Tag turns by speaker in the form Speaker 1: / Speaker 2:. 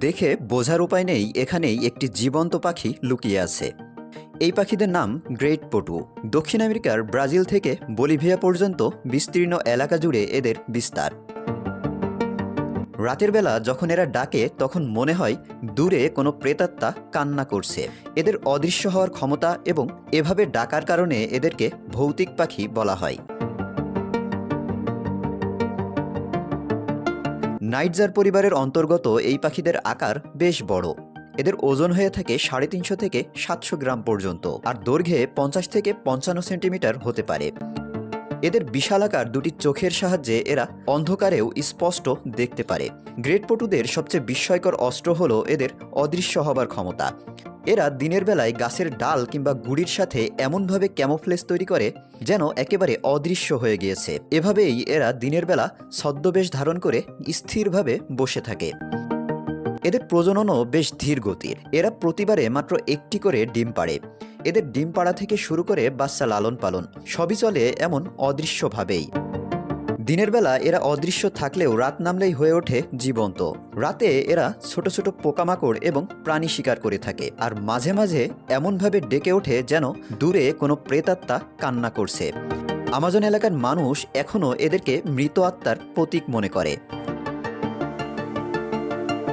Speaker 1: দেখে বোঝার উপায় নেই, এখানেই একটি জীবন্ত পাখি লুকিয়ে আছে। এই পাখিদের নাম গ্রেট পটু। দক্ষিণ আমেরিকার ব্রাজিল থেকে বলিভিয়া পর্যন্ত বিস্তীর্ণ এলাকা জুড়ে এদের বিস্তার। রাতের বেলা যখন এরা ডাকে, তখন মনে হয় দূরে কোনো প্রেতাত্মা কান্না করছে। এদের অদৃশ্য হওয়ার ক্ষমতা এবং এভাবে ডাকার কারণে এদেরকে ভৌতিক পাখি বলা হয়। নাইটজার পরিবারের অন্তর্গত এই পাখিদের আকার বেশ বড়। এদের ওজন হয়ে থাকে সাড়ে তিনশো থেকে সাতশো গ্রাম পর্যন্ত, আর দৈর্ঘ্যে পঞ্চাশ থেকে পঞ্চান্ন সেন্টিমিটার হতে পারে। এদের বিশালাকার দুটি চোখের সাহায্যে এরা অন্ধকারেও স্পষ্ট দেখতে পারে। গ্রেট পটুদের সবচেয়ে বিস্ময়কর অস্ত্র হলো এদের অদৃশ্য হবার ক্ষমতা। এরা দিনের বেলায় গাছের ডাল কিংবা গুড়ির সাথে এমনভাবে ক্যামোফ্লেস তৈরি করে যেন একেবারে অদৃশ্য হয়ে গিয়েছে। এভাবেই এরা দিনের বেলা ছদ্মবেশ ধারণ করে স্থিরভাবে বসে থাকে। এদের প্রজননও বেশ ধীর গতির। এরা প্রতিবারে মাত্র একটি করে ডিম পাড়ে। এদের ডিম পাড়া থেকে শুরু করে বাচ্চা লালন পালন সবই চলে এমন অদৃশ্যভাবেই। দিনের বেলা এরা অদৃশ্য থাকলেও রাত নামলেই হয়ে ওঠে জীবন্ত। রাতে এরা ছোট ছোট পোকামাকড় এবং প্রাণী শিকার করে থাকে আর মাঝে মাঝে এমনভাবে ডেকে ওঠে যেন দূরে কোনো প্রেতাত্মা কান্না করছে। আমাজন এলাকার মানুষ এখনও এদেরকে মৃত আত্মার প্রতীক মনে করে।